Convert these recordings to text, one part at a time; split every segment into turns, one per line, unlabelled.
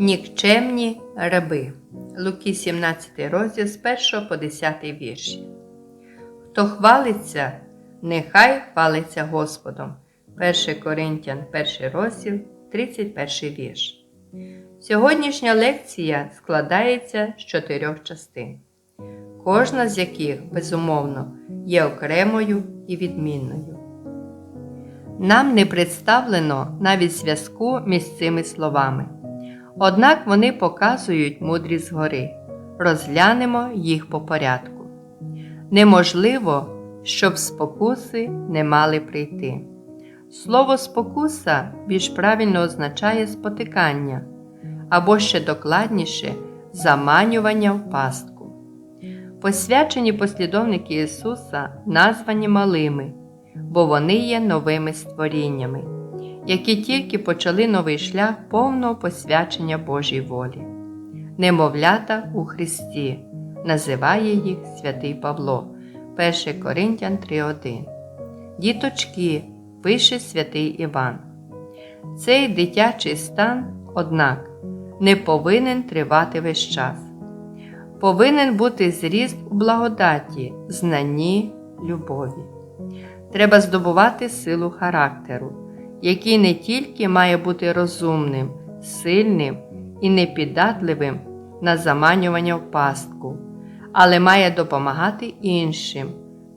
Нікчемні раби. Луки 17 розділ з 1 по 10 вірші. Хто хвалиться, нехай хвалиться Господом. 1 Коринтян, 1 розділ, 31 вірш. Сьогоднішня лекція складається з чотирьох частин, кожна з яких, безумовно, є окремою і відмінною. Нам не представлено навіть зв'язку між цими словами. Однак вони показують мудрість згори. Розглянемо їх по порядку. Неможливо, щоб спокуси не мали прийти. Слово спокуса більш правильно означає спотикання або ще докладніше заманювання в пастку. Посвячені послідовники Ісуса названі малими, бо вони є новими створіннями які тільки почали новий шлях повного посвячення Божій волі. Немовлята у Христі, називає їх святий Павло, 1 Коринтян 3:1. Діточки, пише святий Іван. Цей дитячий стан, однак, не повинен тривати весь час. Повинен бути зріст у благодаті, знанні, любові. Треба здобувати силу характеру який не тільки має бути розумним, сильним і непіддатливим на заманювання в пастку, але має допомагати іншим,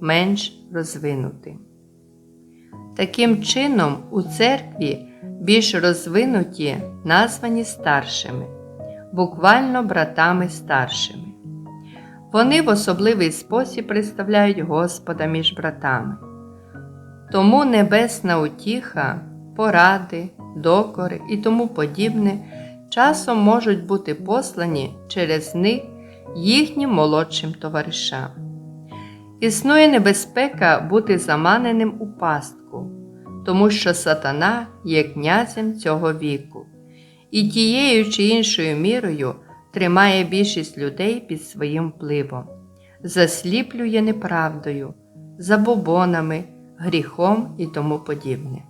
менш розвинутим. Таким чином, у церкві більш розвинуті названі старшими, буквально братами старшими. Вони в особливий спосіб представляють Господа між братами. Тому небесна утіха поради, докори і тому подібне часом можуть бути послані через них їхнім молодшим товаришам. Існує небезпека бути заманеним у пастку, тому що сатана є князем цього віку, і тією чи іншою мірою тримає більшість людей під своїм впливом, засліплює неправдою, забобонами, гріхом і тому подібне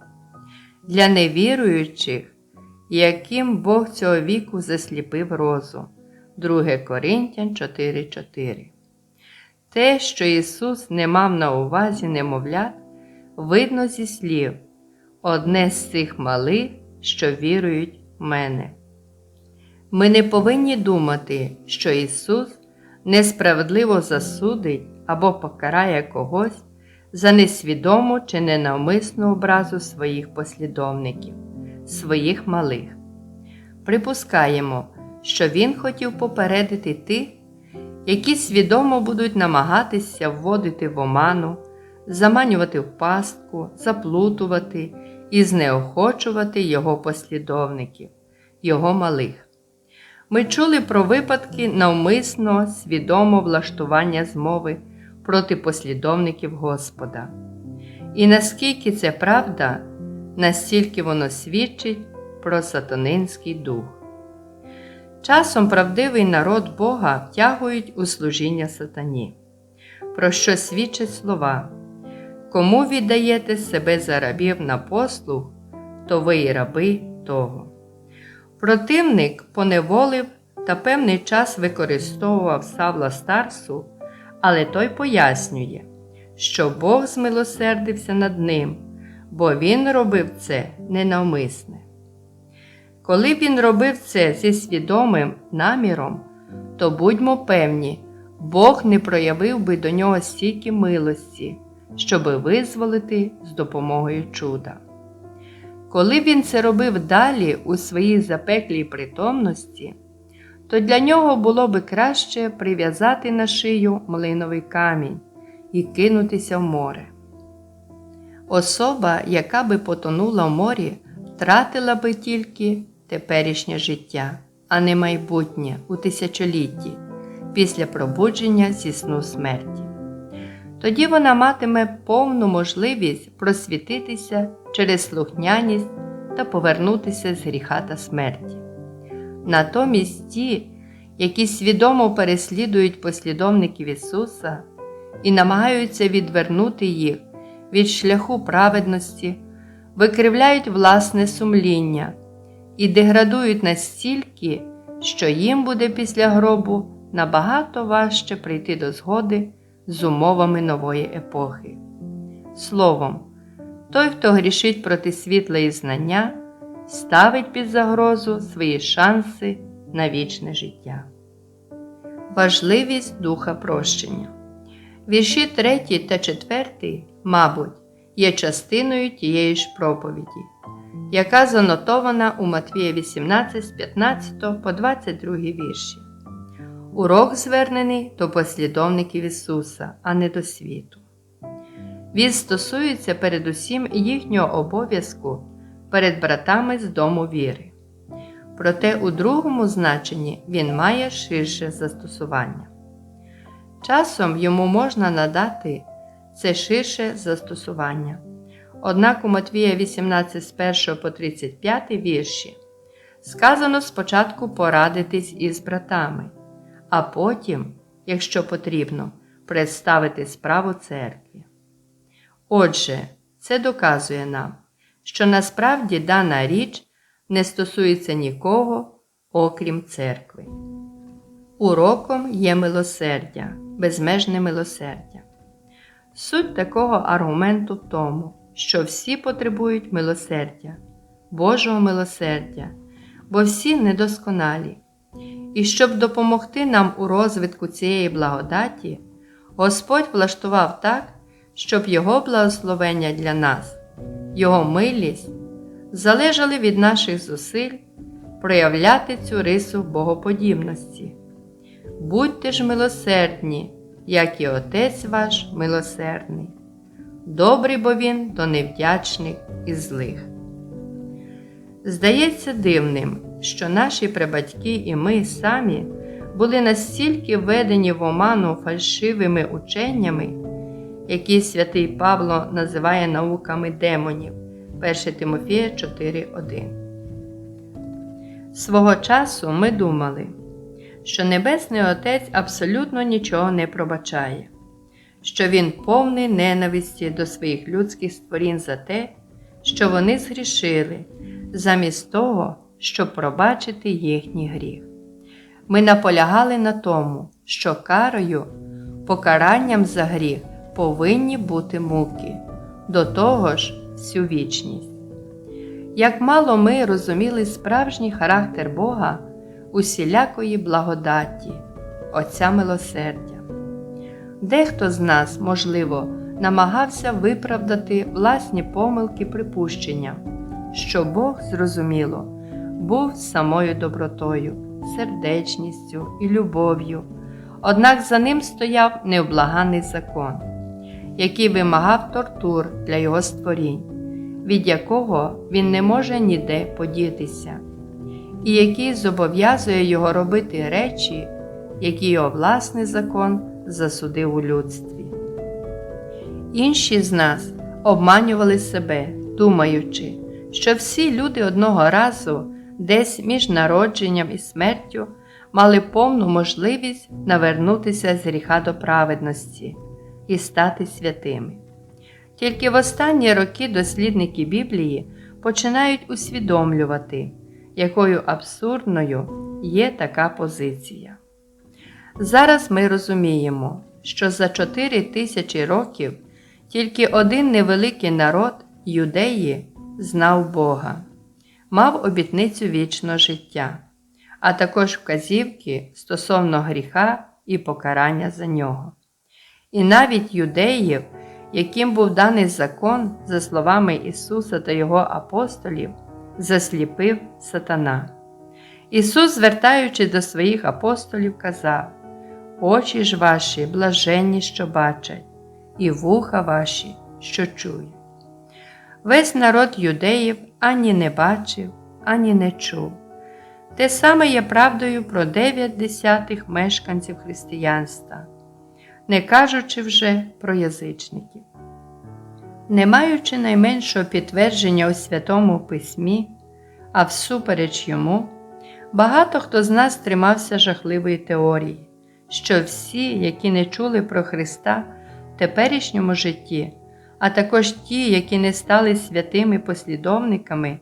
для невіруючих, яким Бог цього віку засліпив розум. 2 Коринтян 4:4. Те, що Ісус не мав на увазі немовлят, видно зі слів, одне з цих малих, що вірують в мене. Ми не повинні думати, що Ісус несправедливо засудить або покарає когось за несвідому чи ненавмисну образу своїх послідовників, своїх малих. Припускаємо, що Він хотів попередити тих, які свідомо будуть намагатися вводити в оману, заманювати в пастку, заплутувати і знеохочувати його послідовників, його малих. Ми чули про випадки навмисного свідомо влаштування змови проти послідовників Господа. І наскільки це правда, настільки воно свідчить про сатанинський дух. Часом правдивий народ Бога втягують у служіння сатані, про що свідчать слова. Кому віддаєте себе за рабів на послуг, то ви і раби того. Противник поневолив та певний час використовував Савла Старсу але той пояснює, що Бог змилосердився над ним, бо він робив це ненавмисне. Коли він робив це зі свідомим наміром, то будьмо певні, Бог не проявив би до нього стільки милості, щоби визволити з допомогою чуда. Коли він це робив далі у своїй запеклій притомності, то для нього було би краще прив'язати на шию млиновий камінь і кинутися в море. Особа, яка би потонула в морі, втратила би тільки теперішнє життя, а не майбутнє у тисячолітті після пробудження зі сну смерті. Тоді вона матиме повну можливість просвітитися через слухняність та повернутися з гріха та смерті. Натомість ті, які свідомо переслідують послідовників Ісуса і намагаються відвернути їх від шляху праведності, викривляють власне сумління і деградують настільки, що їм буде після гробу набагато важче прийти до згоди з умовами нової епохи. Словом, той, хто грішить проти світла і знання, ставить під загрозу свої шанси на вічне життя. Важливість духа прощення. Вірші 3 та 4, мабуть, є частиною тієї ж проповіді, яка занотована у Матвія 18 з 15 по 22 вірші. Урок звернений до послідовників Ісуса, а не до світу. Він стосується передусім їхнього обов'язку перед братами з дому віри. Проте у другому значенні він має ширше застосування. Часом йому можна надати це ширше застосування. Однак у Матвія 18 з 1 по 35 вірші сказано спочатку порадитись із братами, а потім, якщо потрібно, представити справу церкві. Отже, це доказує нам, що насправді дана річ не стосується нікого, окрім церкви. Уроком є милосердя, безмежне милосердя. Суть такого аргументу в тому, що всі потребують милосердя, Божого милосердя, бо всі недосконалі. І щоб допомогти нам у розвитку цієї благодаті, Господь влаштував так, щоб Його благословення для нас, Його милість залежали від наших зусиль проявляти цю рису богоподібності. Будьте ж милосердні, як і Отець ваш милосердний. Добрий бо він до невдячних і злих. Здається дивним, що наші прабатьки і ми самі були настільки введені в оману фальшивими ученнями, які святий Павло називає науками демонів 1 Тимофія 4.1. Свого часу ми думали, що Небесний Отець абсолютно нічого не пробачає, що Він повний ненависті до своїх людських створінь за те, що вони згрішили, замість того, щоб пробачити їхній гріх. Ми наполягали на тому, що карою, покаранням за гріх повинні бути муки, до того ж всю вічність. Як мало ми розуміли справжній характер Бога усілякої благодаті, Отця милосердя. Дехто з нас, можливо, намагався виправдати власні помилки припущення, що Бог, зрозуміло, був самою добротою, сердечністю і любов'ю, однак за ним стояв невблаганий закон, який вимагав тортур для його створінь, від якого він не може ніде подітися, і який зобов'язує його робити речі, які його власний закон засудив у людстві. Інші з нас обманювали себе, думаючи, що всі люди одного разу, десь між народженням і смертю, мали повну можливість навернутися з гріха до праведності і стати святими. Тільки в останні роки дослідники Біблії починають усвідомлювати, якою абсурдною є така позиція. Зараз ми розуміємо, що за 4 тисячі років тільки один невеликий народ юдеї знав Бога, мав обітницю вічного життя, а також вказівки стосовно гріха і покарання за нього. І навіть юдеїв, яким був даний закон, за словами Ісуса та Його апостолів, засліпив сатана. Ісус, звертаючись до своїх апостолів, казав: Очі ж ваші блаженні, що бачать, і вуха ваші, що чують. Весь народ юдеїв ані не бачив, ані не чув. Те саме є правдою про дев'ять десятих мешканців християнства, не кажучи вже про язичників. Не маючи найменшого підтвердження у Святому Письмі, а всупереч йому, багато хто з нас тримався жахливої теорії, що всі, які не чули про Христа в теперішньому житті, а також ті, які не стали святими послідовниками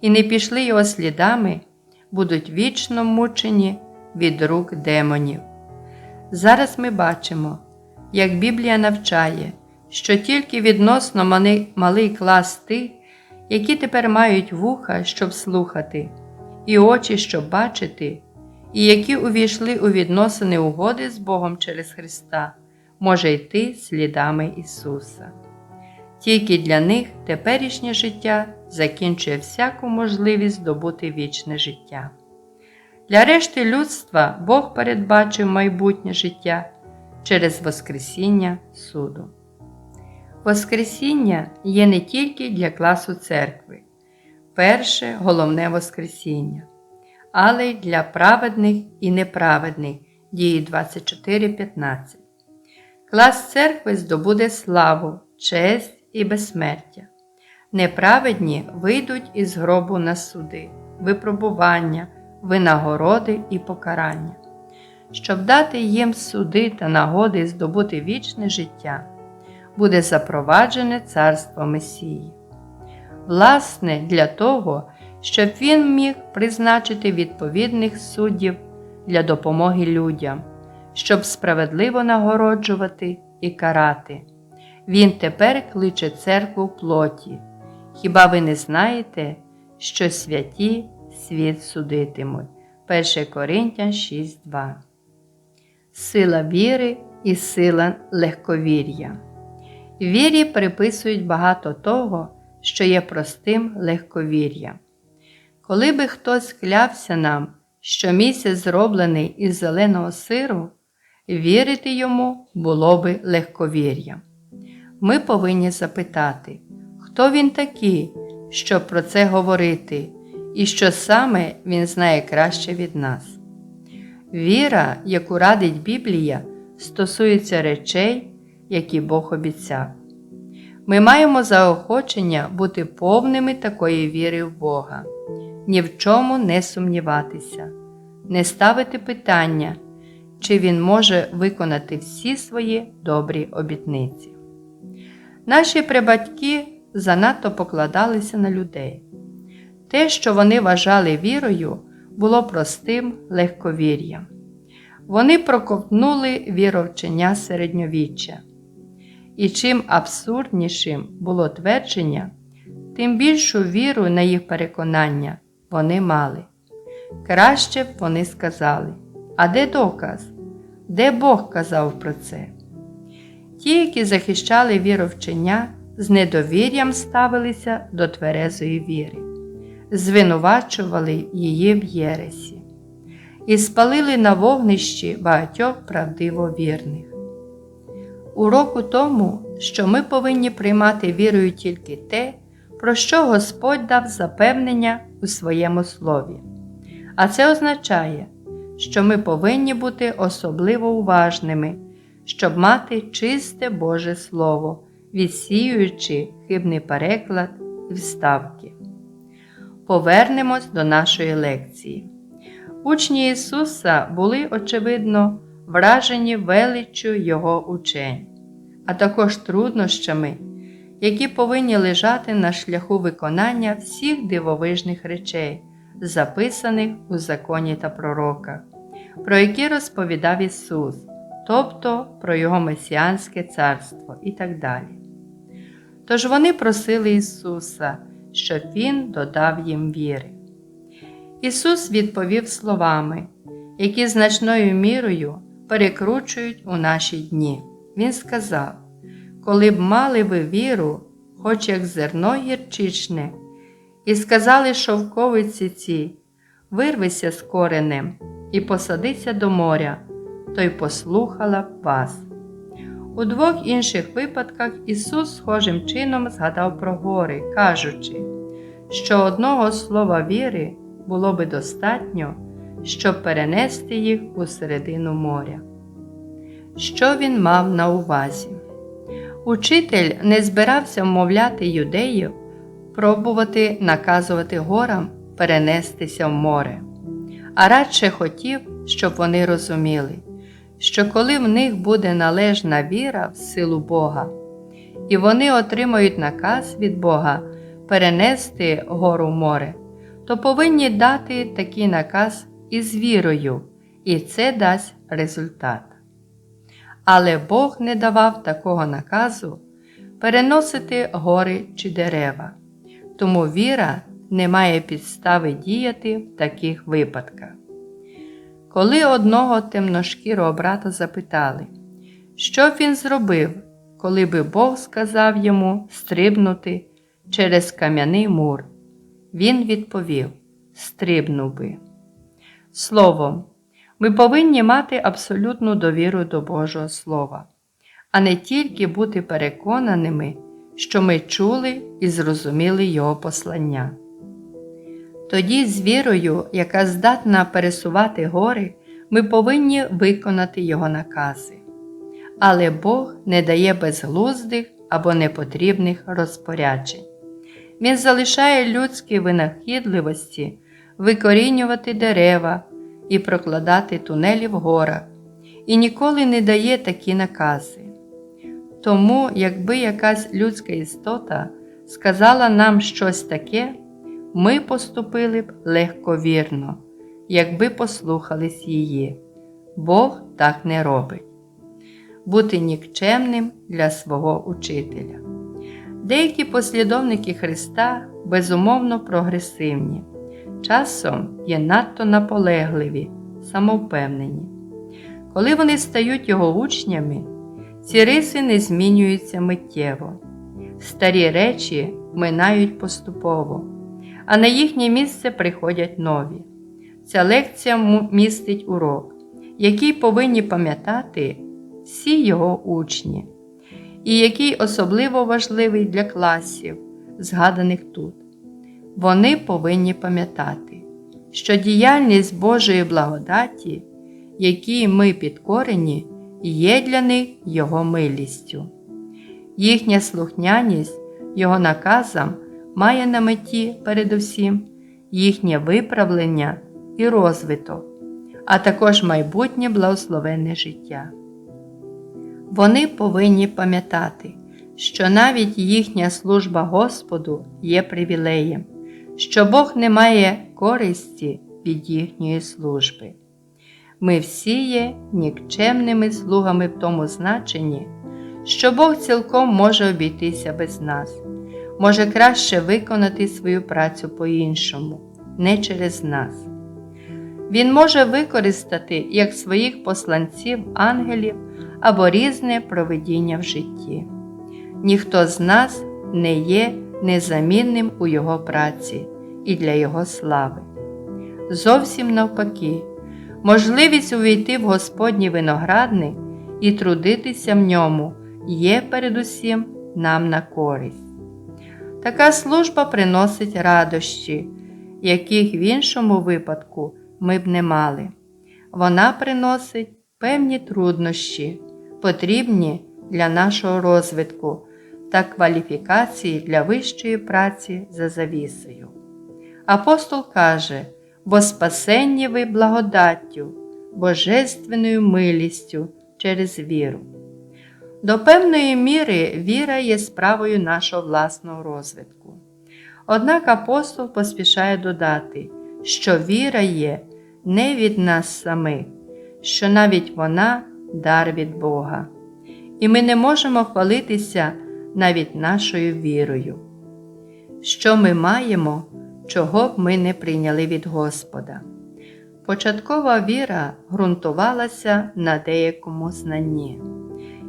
і не пішли його слідами, будуть вічно мучені від рук демонів. Зараз ми бачимо, як Біблія навчає, що тільки відносно малий клас тих, які тепер мають вуха, щоб слухати, і очі, щоб бачити, і які увійшли у відносини угоди з Богом через Христа, може йти слідами Ісуса. Тільки для них теперішнє життя закінчує всяку можливість здобути вічне життя. Для решти людства Бог передбачив майбутнє життя через Воскресіння суду. Воскресіння є не тільки для класу церкви, перше головне Воскресіння, але й для праведних і неправедних дії 24.15. Клас церкви здобуде славу, честь і безсмертя. Неправедні вийдуть із гробу на суди, випробування, винагороди і покарання, щоб дати їм суди та нагоди здобути вічне життя, буде запроваджене царство Месії. Власне, для того, щоб він міг призначити відповідних суддів для допомоги людям, щоб справедливо нагороджувати і карати. Він тепер кличе церкву в плоті. Хіба ви не знаєте, що святі світ судитимуть? 1 Коринтян 6.2 Сила віри і сила легковір'я. Вірі приписують багато того, що є простим легковір'ям. Коли би хтось клявся нам, що місяць зроблений із зеленого сиру, вірити йому було би легковір'ям. Ми повинні запитати, хто він такий, щоб про це говорити, і що саме він знає краще від нас. Віра, яку радить Біблія, стосується речей, які Бог обіцяв. Ми маємо заохочення бути повними такої віри в Бога, ні в чому не сумніватися, не ставити питання, чи Він може виконати всі свої добрі обітниці. Наші прабатьки занадто покладалися на людей. Те, що вони вважали вірою, було простим легковір'ям. Вони проковтнули віровчення середньовіччя. І чим абсурднішим було твердження, тим більшу віру на їх переконання вони мали. Краще б вони сказали, а де доказ? Де Бог казав про це? Ті, які захищали віровчення, з недовір'ям ставилися до тверезої віри, звинувачували її в єресі і спалили на вогнищі багатьох правдиво вірних. Уроку тому, що ми повинні приймати вірою тільки те, про що Господь дав запевнення у своєму слові. А це означає, що ми повинні бути особливо уважними, щоб мати чисте Боже Слово, відсіюючи хибний переклад і вставки. Повернемось до нашої лекції. Учні Ісуса були, очевидно, вражені величчю Його учень, а також труднощами, які повинні лежати на шляху виконання всіх дивовижних речей, записаних у законі та пророках, про які розповідав Ісус, тобто про Його Месіанське царство і так далі. Тож вони просили Ісуса, щоб Він додав їм віри. Ісус відповів словами, які значною мірою перекручують у наші дні. Він сказав: Коли б мали ви віру, хоч як зерно гірчичне, і сказали шовковиці ці, вирвися з коренем і посадися до моря, то й послухала б вас. У двох інших випадках Ісус схожим чином згадав про гори, кажучи, що одного слова віри було би достатньо, щоб перенести їх у середину моря. Що він мав на увазі? Учитель не збирався вмовляти юдеїв пробувати наказувати горам перенестися в море, а радше хотів, щоб вони розуміли, що коли в них буде належна віра в силу Бога, і вони отримають наказ від Бога перенести гору море, то повинні дати такий наказ із вірою, і це дасть результат. Але Бог не давав такого наказу переносити гори чи дерева, тому віра не має підстави діяти в таких випадках. Коли одного темношкірого брата запитали, що він зробив, коли би Бог сказав йому стрибнути через кам'яний мур, він відповів: стрибнув би. Словом, ми повинні мати абсолютну довіру до Божого Слова, а не тільки бути переконаними, що ми чули і зрозуміли Його послання. Тоді з вірою, яка здатна пересувати гори, ми повинні виконати Його накази. Але Бог не дає безглуздих або непотрібних розпоряджень. Він залишає людській винахідливості викорінювати дерева і прокладати тунелі в горах, і ніколи не дає такі накази. Тому, якби якась людська істота сказала нам щось таке, ми поступили б легковірно, якби послухались її. Бог так не робить. Бути нікчемним для свого учителя. Деякі послідовники Христа безумовно прогресивні, часом є надто наполегливі, самовпевнені. Коли вони стають його учнями, ці риси не змінюються миттєво, старі речі минають поступово, а на їхнє місце приходять нові. Ця лекція містить урок, який повинні пам'ятати всі його учні, і який особливо важливий для класів, згаданих тут. Вони повинні пам'ятати, що діяльність Божої благодаті, якій ми підкорені, є для них Його милістю. Їхня слухняність Його наказам має на меті передусім їхнє виправлення і розвиток, а також майбутнє благословенне життя. Вони повинні пам'ятати, що навіть їхня служба Господу є привілеєм, що Бог не має користі від їхньої служби. Ми всі є нікчемними слугами в тому значенні, що Бог цілком може обійтися без нас, може краще виконати свою працю по-іншому, не через нас. Він може використати як своїх посланців ангелів або різне проведіння в житті. Ніхто з нас не є незамінним у Його праці і для Його слави. Зовсім навпаки, можливість увійти в Господній виноградник і трудитися в ньому є передусім нам на користь. Така служба приносить радощі, яких в іншому випадку ми б не мали. Вона приносить певні труднощі, потрібні для нашого розвитку та кваліфікації для вищої праці за завісою. Апостол каже, бо спасенні ви благодаттю, божественною милістю через віру. До певної міри віра є справою нашого власного розвитку. Однак апостол поспішає додати, що віра є не від нас самих, що навіть вона дар від Бога, і ми не можемо хвалитися навіть нашою вірою. Що ми маємо, чого б ми не прийняли від Господа. Початкова віра ґрунтувалася на деякому знанні,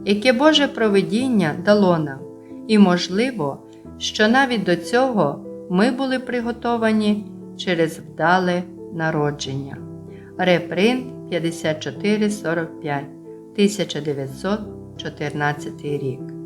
яке Боже провидіння дало нам, і можливо, що навіть до цього ми були приготовані через вдале народження. Репринт 5445 1914 рік.